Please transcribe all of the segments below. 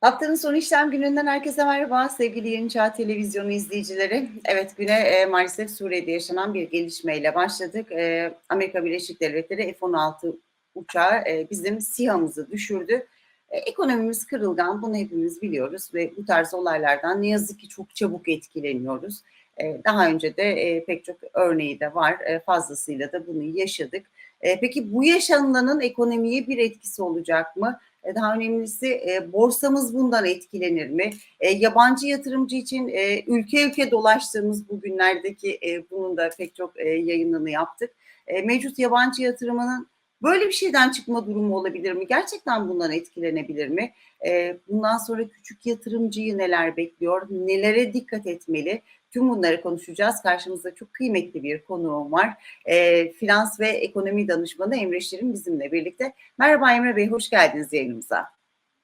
Haftanın son işlem gününden herkese merhaba sevgili Yeni Çağ Televizyonu izleyicileri. Evet güne e, maalesef Suriye'de yaşanan bir gelişmeyle başladık. E, Amerika Birleşik Devletleri F-16 uçağı e, bizim SİHA'mızı düşürdü. E, ekonomimiz kırılgan bunu hepimiz biliyoruz ve bu tarz olaylardan ne yazık ki çok çabuk etkileniyoruz. E, daha önce de e, pek çok örneği de var. E, fazlasıyla da bunu yaşadık. E, peki bu yaşanılanın ekonomiye bir etkisi olacak mı? E, daha önemlisi e, borsamız bundan etkilenir mi? E, yabancı yatırımcı için e, ülke ülke dolaştığımız bugünlerdeki e, bunun da pek çok e, yayınını yaptık. E, mevcut yabancı yatırımının böyle bir şeyden çıkma durumu olabilir mi? Gerçekten bundan etkilenebilir mi? E, bundan sonra küçük yatırımcıyı neler bekliyor? Nelere dikkat etmeli? Tüm bunları konuşacağız. Karşımızda çok kıymetli bir konuğum var. E, finans ve ekonomi danışmanı Emre Şirin bizimle birlikte. Merhaba Emre Bey, hoş geldiniz yayınımıza.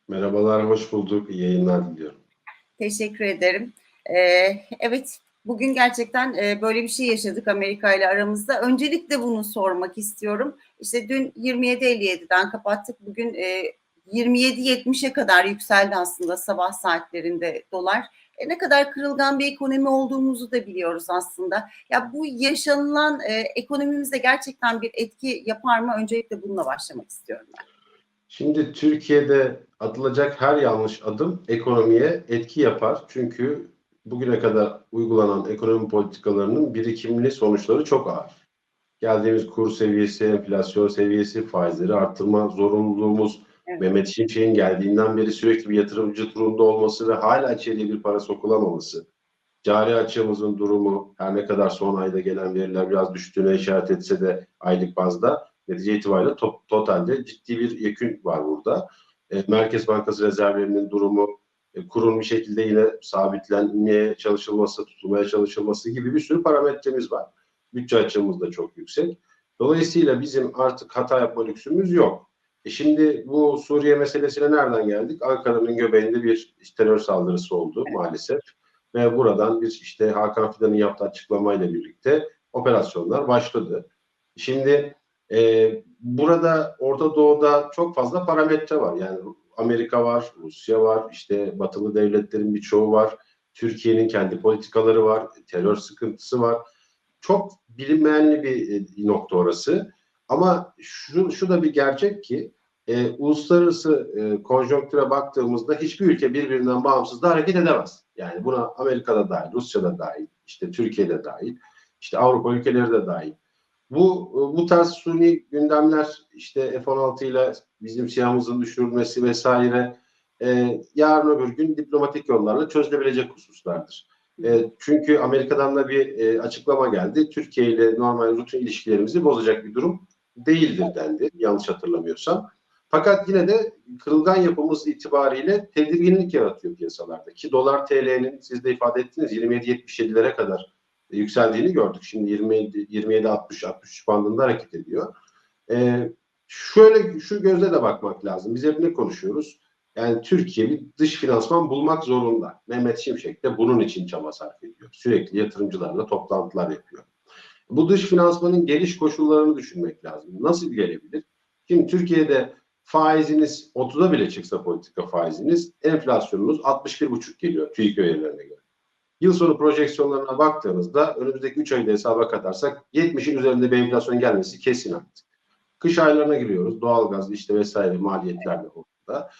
Merhabalar, hoş bulduk. İyi yayınlar diliyorum. Teşekkür ederim. E, evet, bugün gerçekten e, böyle bir şey yaşadık Amerika ile aramızda. Öncelikle bunu sormak istiyorum. İşte dün 27.57'den kapattık. Bugün e, 27.70'e kadar yükseldi aslında sabah saatlerinde dolar ne kadar kırılgan bir ekonomi olduğumuzu da biliyoruz aslında. Ya bu yaşanılan e, ekonomimize gerçekten bir etki yapar mı? Öncelikle bununla başlamak istiyorum ben. Şimdi Türkiye'de atılacak her yanlış adım ekonomiye etki yapar. Çünkü bugüne kadar uygulanan ekonomi politikalarının birikimli sonuçları çok ağır. Geldiğimiz kur seviyesi, enflasyon seviyesi, faizleri arttırma zorunluluğumuz, Evet. Mehmet Şimşek'in geldiğinden beri sürekli bir yatırımcı turunda olması ve hala içeriye bir para sokulamaması. Cari açığımızın durumu her ne kadar son ayda gelen veriler biraz düştüğüne işaret etse de aylık bazda netice itibariyle to totalde ciddi bir yekün var burada. E, Merkez Bankası rezervlerinin durumu, e, kurun bir şekilde yine sabitlenmeye çalışılması, tutulmaya çalışılması gibi bir sürü parametremiz var. Bütçe açığımız da çok yüksek. Dolayısıyla bizim artık hata yapma lüksümüz yok. E şimdi bu Suriye meselesine nereden geldik? Ankara'nın göbeğinde bir terör saldırısı oldu maalesef. Ve buradan bir işte Hakan Fidan'ın yaptığı açıklamayla birlikte operasyonlar başladı. Şimdi e, burada Orta Doğu'da çok fazla parametre var. Yani Amerika var, Rusya var, işte batılı devletlerin birçoğu var. Türkiye'nin kendi politikaları var, terör sıkıntısı var. Çok bilinmeyenli bir e, nokta orası. Ama şu, şu da bir gerçek ki e, uluslararası e, konjonktüre baktığımızda hiçbir ülke birbirinden bağımsız da hareket edemez. Yani buna Amerika'da dahil, Rusya'da dahil, işte Türkiye'de dahil, işte Avrupa ülkeleri de dahil. Bu bu tarz suni gündemler işte F-16 ile bizim siyahımızın düşürülmesi vesaire e, yarın öbür gün diplomatik yollarla çözülebilecek hususlardır. E, çünkü Amerika'dan da bir e, açıklama geldi. Türkiye ile normal rutin ilişkilerimizi bozacak bir durum değildir dendi. Yanlış hatırlamıyorsam. Fakat yine de kırılgan yapımız itibariyle tedirginlik yaratıyor piyasalarda. Ki dolar TL'nin siz de ifade ettiniz 27-77'lere kadar yükseldiğini gördük. Şimdi 27-60-63 bandında hareket ediyor. Ee, şöyle şu gözle de bakmak lazım. Biz hep ne konuşuyoruz? Yani Türkiye bir dış finansman bulmak zorunda. Mehmet Şimşek de bunun için çaba sarf ediyor. Sürekli yatırımcılarla toplantılar yapıyor. Bu dış finansmanın geliş koşullarını düşünmek lazım. Nasıl gelebilir? Şimdi Türkiye'de faiziniz 30'a bile çıksa politika faiziniz enflasyonunuz 61,5 geliyor TÜİK verilerine göre. Yıl sonu projeksiyonlarına baktığınızda önümüzdeki 3 ayda hesaba katarsak 70'in üzerinde bir enflasyon gelmesi kesin artık. Kış aylarına giriyoruz. Doğalgaz işte vesaire maliyetler de ortada.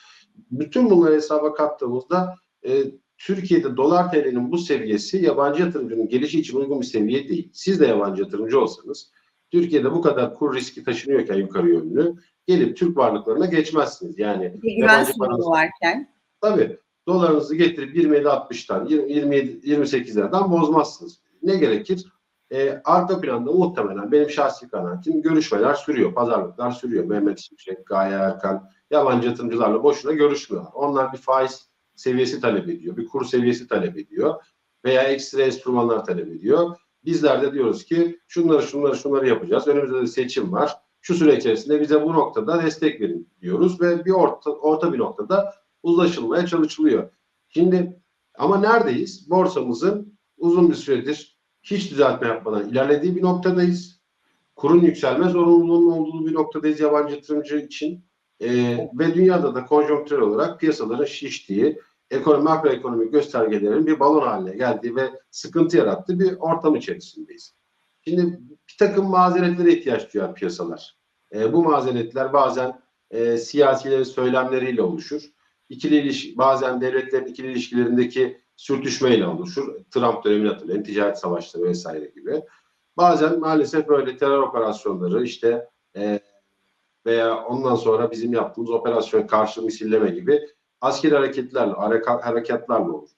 Bütün bunları hesaba kattığımızda e, Türkiye'de dolar TL'nin bu seviyesi yabancı yatırımcının gelişi için uygun bir seviye değil. Siz de yabancı yatırımcı olsanız Türkiye'de bu kadar kur riski taşınıyorken yukarı yönlü gelip Türk varlıklarına geçmezsiniz. Yani bir güven sorunu varken. Tabii dolarınızı getirip 27-60'tan 27-28'lerden bozmazsınız. Ne gerekir? E, arka planda muhtemelen benim şahsi kanaatim görüşmeler sürüyor, pazarlıklar sürüyor. Mehmet Şimşek, Gaye Erkan, yabancı yatırımcılarla boşuna görüşmüyorlar. Onlar bir faiz seviyesi talep ediyor, bir kur seviyesi talep ediyor veya ekstra enstrümanlar talep ediyor. Bizler de diyoruz ki şunları şunları şunları yapacağız. Önümüzde de seçim var şu süre içerisinde bize bu noktada destek verin diyoruz ve bir orta, orta bir noktada uzlaşılmaya çalışılıyor. Şimdi ama neredeyiz? Borsamızın uzun bir süredir hiç düzeltme yapmadan ilerlediği bir noktadayız. Kurun yükselme zorunluluğunun olduğu bir noktadayız yabancı yatırımcı için. E, ve dünyada da konjonktürel olarak piyasaların şiştiği, ekonomi, makroekonomik göstergelerin bir balon haline geldiği ve sıkıntı yarattığı bir ortam içerisindeyiz. Şimdi bir takım mazeretlere ihtiyaç duyar piyasalar. E, bu mazeretler bazen e, siyasilerin söylemleriyle oluşur. İkili iliş, bazen devletlerin ikili ilişkilerindeki sürtüşmeyle oluşur. Trump dönemini hatırlayın, ticaret savaşları vesaire gibi. Bazen maalesef böyle terör operasyonları işte e, veya ondan sonra bizim yaptığımız operasyon karşı misilleme gibi askeri hareketlerle, hareka- harekatlarla olur.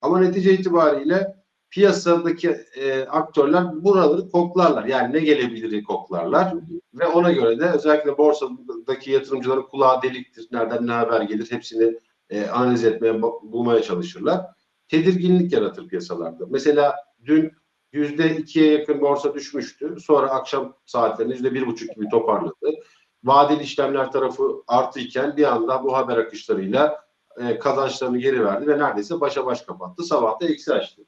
Ama netice itibariyle piyasadaki e, aktörler buraları koklarlar. Yani ne gelebilir koklarlar ve ona göre de özellikle borsadaki yatırımcıların kulağı deliktir. Nereden ne haber gelir hepsini e, analiz etmeye, bu- bulmaya çalışırlar. Tedirginlik yaratır piyasalarda. Mesela dün yüzde ikiye yakın borsa düşmüştü. Sonra akşam saatlerinde yüzde bir buçuk gibi toparladı. Vadeli işlemler tarafı artıyken bir anda bu haber akışlarıyla e, kazançlarını geri verdi ve neredeyse başa baş kapattı. Sabah da eksi açtı.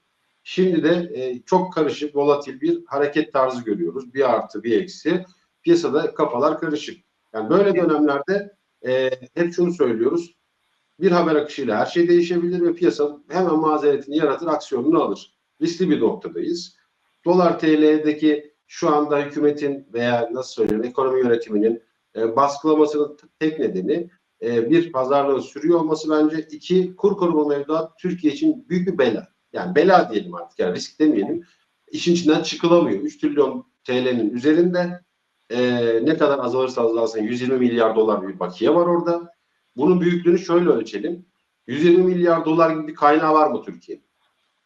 Şimdi de e, çok karışık, volatil bir hareket tarzı görüyoruz. Bir artı, bir eksi. Piyasada kafalar karışık. Yani böyle dönemlerde e, hep şunu söylüyoruz. Bir haber akışıyla her şey değişebilir ve piyasa hemen mazeretini yaratır, aksiyonunu alır. Riskli bir noktadayız. Dolar TL'deki şu anda hükümetin veya nasıl söyleyeyim ekonomi yönetiminin e, baskılamasının tek nedeni e, bir pazarlığın sürüyor olması bence. iki kur korumalı mevduat Türkiye için büyük bir bela. Yani bela diyelim artık yani risk demeyelim. İşin içinden çıkılamıyor. 3 trilyon TL'nin üzerinde e, ne kadar azalırsa azalsın 120 milyar dolar bir bakiye var orada. Bunun büyüklüğünü şöyle ölçelim. 120 milyar dolar gibi bir kaynağı var mı Türkiye?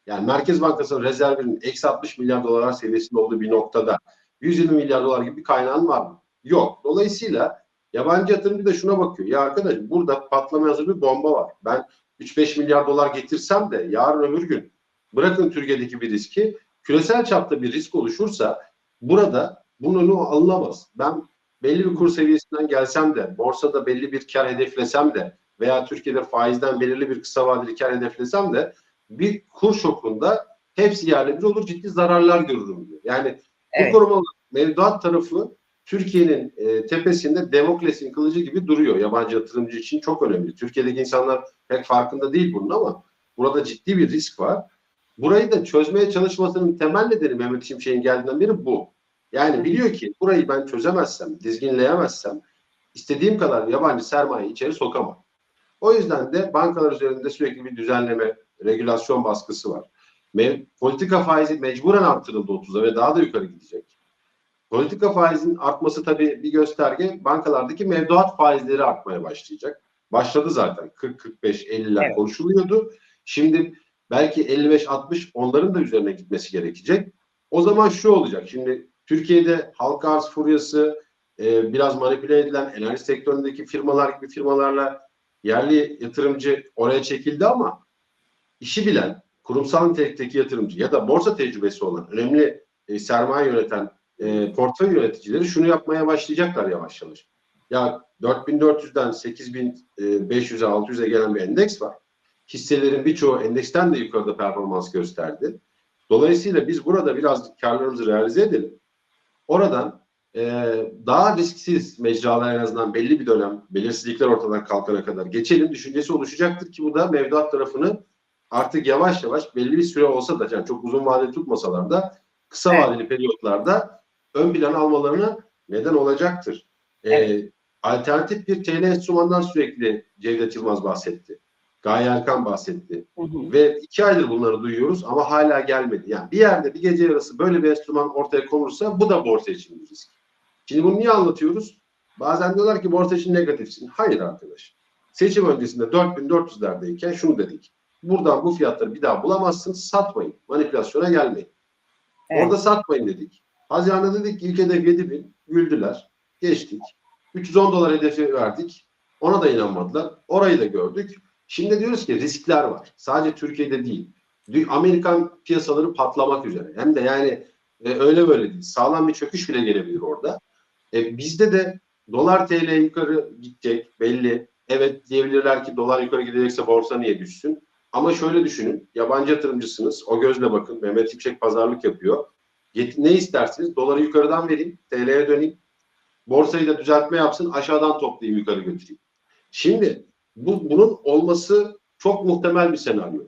Yani Merkez Bankası'nın rezervinin eksi 60 milyar dolar seviyesinde olduğu bir noktada 120 milyar dolar gibi bir kaynağın var mı? Yok. Dolayısıyla yabancı yatırımcı da şuna bakıyor. Ya arkadaş burada patlamaya hazır bir bomba var. Ben 3-5 milyar dolar getirsem de yarın öbür gün bırakın Türkiye'deki bir riski küresel çapta bir risk oluşursa burada bunun alınamaz. Ben belli bir kur seviyesinden gelsem de borsada belli bir kar hedeflesem de veya Türkiye'de faizden belirli bir kısa vadeli kar hedeflesem de bir kur şokunda hepsi yerle bir olur ciddi zararlar görürüm diyor. Yani Evet. bu korumalı mevduat tarafı Türkiye'nin e, tepesinde Demokles'in kılıcı gibi duruyor yabancı yatırımcı için çok önemli. Türkiye'deki insanlar pek farkında değil bunun ama burada ciddi bir risk var. Burayı da çözmeye çalışmasının temel nedeni Mehmet Şimşek'in geldiğinden beri bu. Yani biliyor ki burayı ben çözemezsem, dizginleyemezsem istediğim kadar yabancı sermaye içeri sokamam. O yüzden de bankalar üzerinde sürekli bir düzenleme, regülasyon baskısı var. Me- politika faizi mecburen arttırıldı 30'a ve daha da yukarı gidecek. Politika faizinin artması tabii bir gösterge. Bankalardaki mevduat faizleri artmaya başlayacak. Başladı zaten. 40, 45, 50'ler Evet. konuşuluyordu. Şimdi belki 55, 60 onların da üzerine gitmesi gerekecek. O zaman şu olacak. Şimdi Türkiye'de halka arz furyası e, biraz manipüle edilen enerji sektöründeki firmalar gibi firmalarla yerli yatırımcı oraya çekildi ama işi bilen kurumsal nitelikteki yatırımcı ya da borsa tecrübesi olan önemli e, sermaye yöneten e, portföy yöneticileri şunu yapmaya başlayacaklar yavaş yavaş. Ya 4400'den 8500'e 600'e gelen bir endeks var. Hisselerin birçoğu endeksten de yukarıda performans gösterdi. Dolayısıyla biz burada biraz karlarımızı realize edelim. Oradan e, daha risksiz mecralar en azından belli bir dönem belirsizlikler ortadan kalkana kadar geçelim düşüncesi oluşacaktır ki bu da mevduat tarafını artık yavaş yavaş belli bir süre olsa da yani çok uzun vadeli tutmasalar da kısa Evet. vadeli periyotlarda ön plan almalarına neden olacaktır. Ee, alternatif bir TL enstrümandan sürekli Cevdet Yılmaz bahsetti. Gaye Erkan bahsetti. Hı hı. Ve iki aydır bunları duyuyoruz ama hala gelmedi. Yani bir yerde bir gece yarısı böyle bir enstrüman ortaya konursa bu da borsa için bir risk. Şimdi bunu niye anlatıyoruz? Bazen diyorlar ki borsa için negatifsin. Hayır arkadaş. Seçim öncesinde 4400'lerdeyken şunu dedik. Buradan bu fiyatları bir daha bulamazsınız. Satmayın. Manipülasyona gelmeyin. Evet. Orada satmayın dedik. Haziran'da dedik ki ilk hedef 7000. Güldüler. Geçtik. 310 dolar hedefi verdik. Ona da inanmadılar. Orayı da gördük. Şimdi diyoruz ki riskler var. Sadece Türkiye'de değil. Amerikan piyasaları patlamak üzere. Hem de yani e, öyle böyle değil. Sağlam bir çöküş bile gelebilir orada. E, bizde de dolar TL yukarı gidecek belli. Evet diyebilirler ki dolar yukarı gidecekse borsa niye düşsün? Ama şöyle düşünün. Yabancı yatırımcısınız. O gözle bakın. Mehmet İpşek pazarlık yapıyor. Ne istersiniz? Doları yukarıdan vereyim. TL'ye döneyim. Borsayı da düzeltme yapsın. Aşağıdan toplayayım yukarı götüreyim. Şimdi bu, bunun olması çok muhtemel bir senaryo.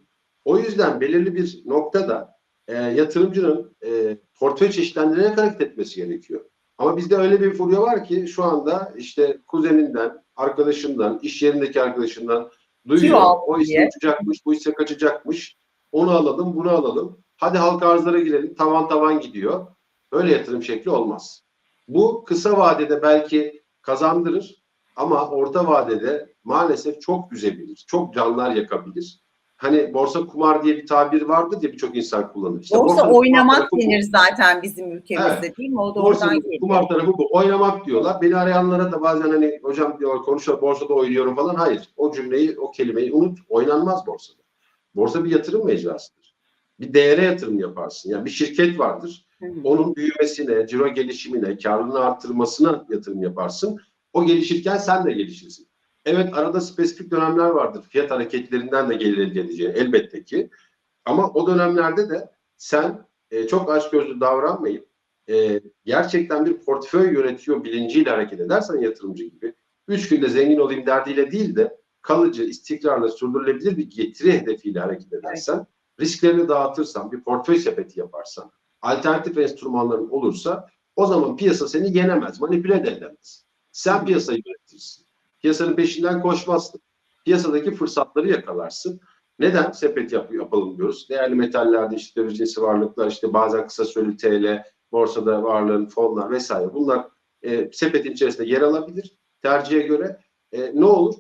O yüzden belirli bir noktada e, yatırımcının e, portföy çeşitlendirerek hareket etmesi gerekiyor. Ama bizde öyle bir furya var ki şu anda işte kuzeninden, arkadaşından, iş yerindeki arkadaşından duyuyor. O hisse uçacakmış, bu hisse kaçacakmış. Onu alalım, bunu alalım. Hadi halka arzlara girelim. Tavan tavan gidiyor. Öyle yatırım şekli olmaz. Bu kısa vadede belki kazandırır ama orta vadede maalesef çok üzebilir. Çok canlar yakabilir. Hani borsa kumar diye bir tabir vardır diye birçok insan kullanır. İşte Borsa oynamak denir zaten bizim ülkemizde Evet. değil mi? O da Borsanın oradan geliyor. kumar tarafı bu. Oynamak diyorlar. Beni arayanlara da bazen hani hocam diyor konuşuyor borsada oynuyorum falan. Hayır. O cümleyi, o kelimeyi unut. Oynanmaz borsada. Borsa bir yatırım mecrasıdır. Bir değere yatırım yaparsın. Yani bir şirket vardır. Onun büyümesine, ciro gelişimine, karlılığını arttırmasına yatırım yaparsın. O gelişirken sen de gelişirsin. Evet arada spesifik dönemler vardır. Fiyat hareketlerinden de gelir elde edeceği elbette ki. Ama o dönemlerde de sen e, çok açgözlü davranmayıp e, gerçekten bir portföy yönetiyor bilinciyle hareket edersen yatırımcı gibi üç günde zengin olayım derdiyle değil de kalıcı, istikrarlı, sürdürülebilir bir getiri hedefiyle hareket edersen, risklerini dağıtırsan, bir portföy sepeti yaparsan, alternatif enstrümanların olursa o zaman piyasa seni yenemez, manipüle de edemez. Sen piyasayı yönetirsin. Piyasanın peşinden koşmazsın. Piyasadaki fırsatları yakalarsın. Neden sepet yap yapalım diyoruz? Değerli metallerde işte cinsi varlıklar, işte bazen kısa süreli TL, borsada varlığın, fonlar vesaire. Bunlar e, sepetin içerisinde yer alabilir tercihe göre. E, ne olur?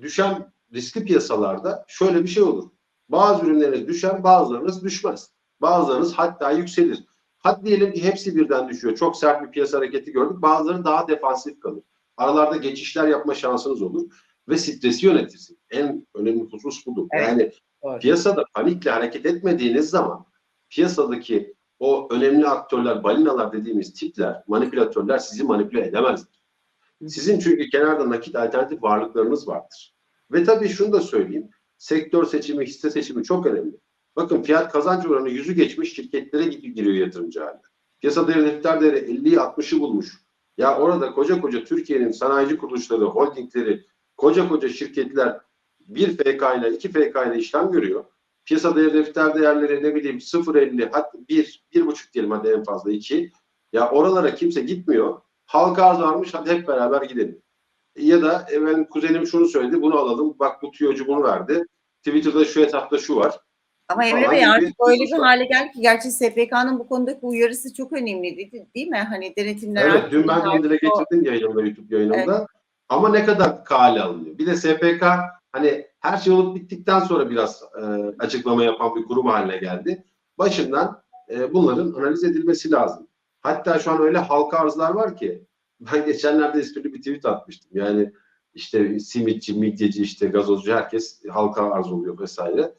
Düşen riskli piyasalarda şöyle bir şey olur. Bazı ürünleriniz düşer, bazılarınız düşmez. Bazılarınız hatta yükselir. Hadi diyelim ki hepsi birden düşüyor. Çok sert bir piyasa hareketi gördük. Bazıları daha defansif kalır. Aralarda geçişler yapma şansınız olur ve stresi yönetirsin. En önemli husus budur. Evet. Yani Doğru. piyasada panikle hareket etmediğiniz zaman piyasadaki o önemli aktörler, balinalar dediğimiz tipler, manipülatörler sizi manipüle edemezler. Sizin çünkü kenarda nakit alternatif varlıklarınız vardır. Ve tabii şunu da söyleyeyim. Sektör seçimi, hisse seçimi çok önemli. Bakın fiyat kazanç oranı yüzü geçmiş şirketlere giriyor yatırımcı haline. Piyasa değeri, defter değeri 50'yi 60'ı bulmuş. Ya orada koca koca Türkiye'nin sanayici kuruluşları, holdingleri, koca koca şirketler bir FK ile iki FK ile işlem görüyor. Piyasa değeri, defter değerleri ne bileyim 0.50 hatta 1, 1.5 diyelim hadi en fazla 2. Ya oralara kimse gitmiyor. Halka arz varmış hadi hep beraber gidelim. Ya da e, ben kuzenim şunu söyledi bunu alalım. Bak bu tüyocu bunu verdi. Twitter'da şu hesapta şu var. Ama Emre Bey artık öyle bir hale geldi ki gerçi SPK'nın bu konudaki uyarısı çok önemliydi değil mi? Hani denetimler Evet dün ben onu dile o- getirdim yayınımda YouTube yayınımda. Ama ne kadar kale alınıyor. Bir de SPK hani her şey olup bittikten sonra biraz e, açıklama yapan bir kurum haline geldi. Başından e, bunların analiz edilmesi lazım. Hatta şu an öyle halka arzlar var ki ben geçenlerde esprili bir tweet atmıştım. Yani işte simitçi, midyeci, işte gazozcu herkes halka arz oluyor vesaire.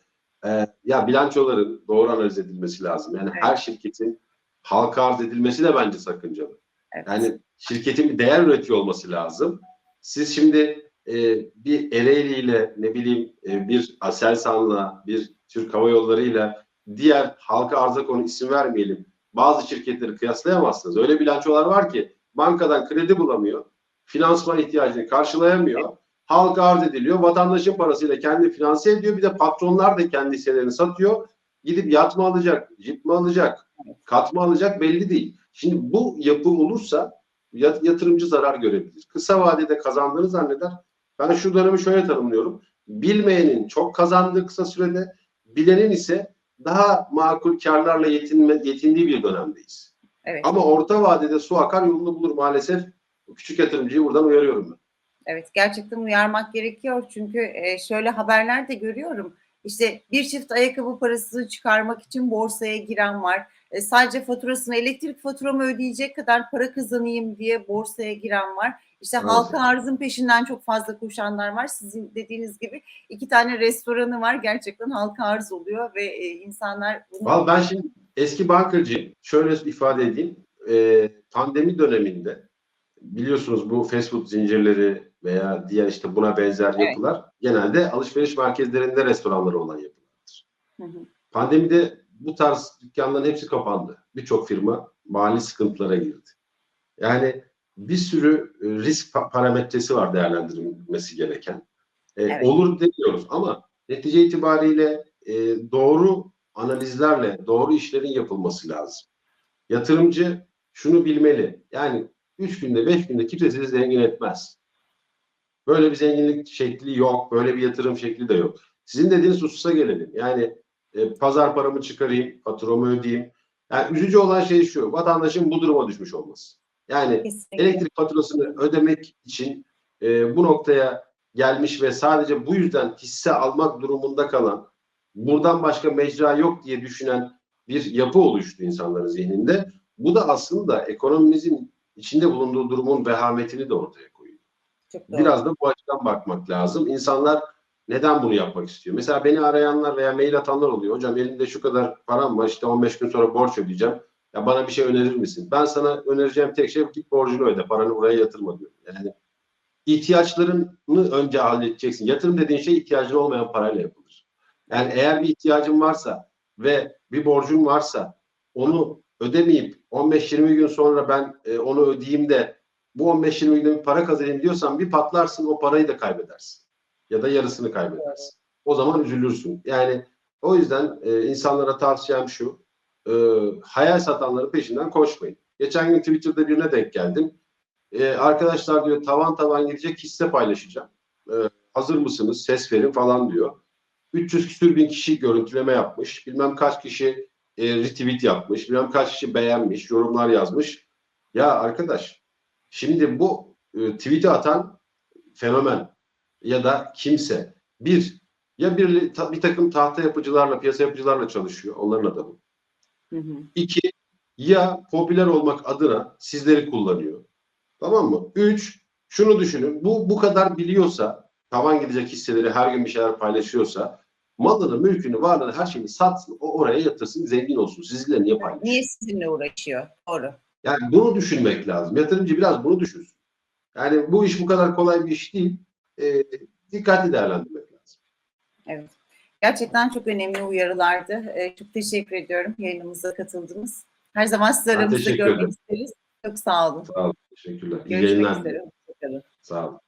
E, ya bilançoların doğru analiz edilmesi lazım. Yani Evet. her şirketin halka arz edilmesi de bence sakıncalı. Evet. Yani şirketin bir değer üretiyor olması lazım. Siz şimdi e, bir Ereğli ile ne bileyim e, bir Aselsan'la bir Türk Hava Yolları'yla diğer halka arza konu isim vermeyelim. Bazı şirketleri kıyaslayamazsınız. Öyle bilançolar var ki bankadan kredi bulamıyor. Finansman ihtiyacını karşılayamıyor. Halka arz ediliyor. Vatandaşın parasıyla kendi finanse ediyor. Bir de patronlar da kendi hisselerini satıyor. Gidip yat mı alacak, jip mi alacak, kat mı alacak belli değil. Şimdi bu yapı olursa yat- yatırımcı zarar görebilir. Kısa vadede kazandığını zanneder. Ben şu dönemi şöyle tanımlıyorum. Bilmeyenin çok kazandığı kısa sürede, bilenin ise daha makul karlarla yetinme, yetindiği bir dönemdeyiz. Evet. Ama orta vadede su akar yolunu bulur maalesef. Küçük yatırımcıyı buradan uyarıyorum ben. Evet gerçekten uyarmak gerekiyor çünkü e, şöyle haberler de görüyorum. İşte bir çift ayakkabı parasını çıkarmak için borsaya giren var. E, sadece faturasını elektrik faturamı ödeyecek kadar para kazanayım diye borsaya giren var. İşte Evet. halka arzın peşinden çok fazla koşanlar var. Sizin dediğiniz gibi iki tane restoranı var. Gerçekten halka arz oluyor ve e, insanlar Vallahi ben şimdi eski bankacıyım. Şöyle ifade edeyim. Ee, pandemi döneminde biliyorsunuz bu fast food zincirleri veya diğer işte buna benzer Evet. yapılar genelde alışveriş merkezlerinde restoranları olan yapılardır. Hı hı. Pandemide bu tarz dükkanların hepsi kapandı. Birçok firma mali sıkıntılara girdi. Yani bir sürü e, risk pa- parametresi var değerlendirilmesi gereken. E, Evet. Olur demiyoruz ama netice itibariyle e, doğru analizlerle doğru işlerin yapılması lazım. Yatırımcı şunu bilmeli. Yani 3 günde 5 günde kimse sizi zengin etmez. Böyle bir zenginlik şekli yok. Böyle bir yatırım şekli de yok. Sizin dediğiniz hususa gelelim. Yani e, pazar paramı çıkarayım, faturamı ödeyeyim. Yani üzücü olan şey şu. Vatandaşın bu duruma düşmüş olması. Yani Kesinlikle. elektrik faturasını ödemek için e, bu noktaya gelmiş ve sadece bu yüzden hisse almak durumunda kalan, buradan başka mecra yok diye düşünen bir yapı oluştu insanların zihninde. Bu da aslında ekonomimizin içinde bulunduğu durumun vehametini de ortaya koyuyor. Çok doğru. Biraz da bu açıdan bakmak lazım. İnsanlar neden bunu yapmak istiyor? Mesela beni arayanlar veya mail atanlar oluyor. Hocam elimde şu kadar param var işte 15 gün sonra borç ödeyeceğim. Ya bana bir şey önerir misin? Ben sana önereceğim tek şey git borcunu öde. Paranı buraya yatırma diyorum. Yani ihtiyaçlarını önce halledeceksin. Yatırım dediğin şey ihtiyacın olmayan parayla yapılır. Yani eğer bir ihtiyacın varsa ve bir borcun varsa onu ödemeyip 15-20 gün sonra ben e, onu ödeyeyim de bu 15-20 günde bir para kazanayım diyorsan bir patlarsın o parayı da kaybedersin. Ya da yarısını kaybedersin. O zaman üzülürsün. Yani o yüzden e, insanlara tavsiyem şu. e, hayal satanların peşinden koşmayın. Geçen gün Twitter'da birine denk geldim. E, arkadaşlar diyor tavan tavan gidecek hisse paylaşacağım. E, hazır mısınız? Ses verin falan diyor. 300 küsür bin kişi görüntüleme yapmış. Bilmem kaç kişi e, retweet yapmış. Bilmem kaç kişi beğenmiş, yorumlar yazmış. Ya arkadaş şimdi bu e, tweet'i atan fenomen ya da kimse bir ya bir, ta- bir takım tahta yapıcılarla, piyasa yapıcılarla çalışıyor. Onların adamı. Hı hı. İki, ya popüler olmak adına sizleri kullanıyor. Tamam mı? Üç, şunu düşünün. Bu bu kadar biliyorsa, tavan gidecek hisseleri her gün bir şeyler paylaşıyorsa, malını, mülkünü, varlığını, her şeyini satsın, o oraya yatırsın, zengin olsun. Sizinle niye paylaşıyor? Niye sizinle uğraşıyor? Doğru. Yani bunu düşünmek lazım. Yatırımcı biraz bunu düşünsün. Yani bu iş bu kadar kolay bir iş değil. E, dikkatli değerlendirmek lazım. Evet. Gerçekten çok önemli uyarılardı. Ee, çok teşekkür ediyorum yayınımıza katıldınız. Her zaman sizi aramızda görmek isteriz. Çok sağ olun. Sağ olun. Teşekkürler. İyi Görüşmek yayınlar. üzere. Hoşçakalın. Sağ olun.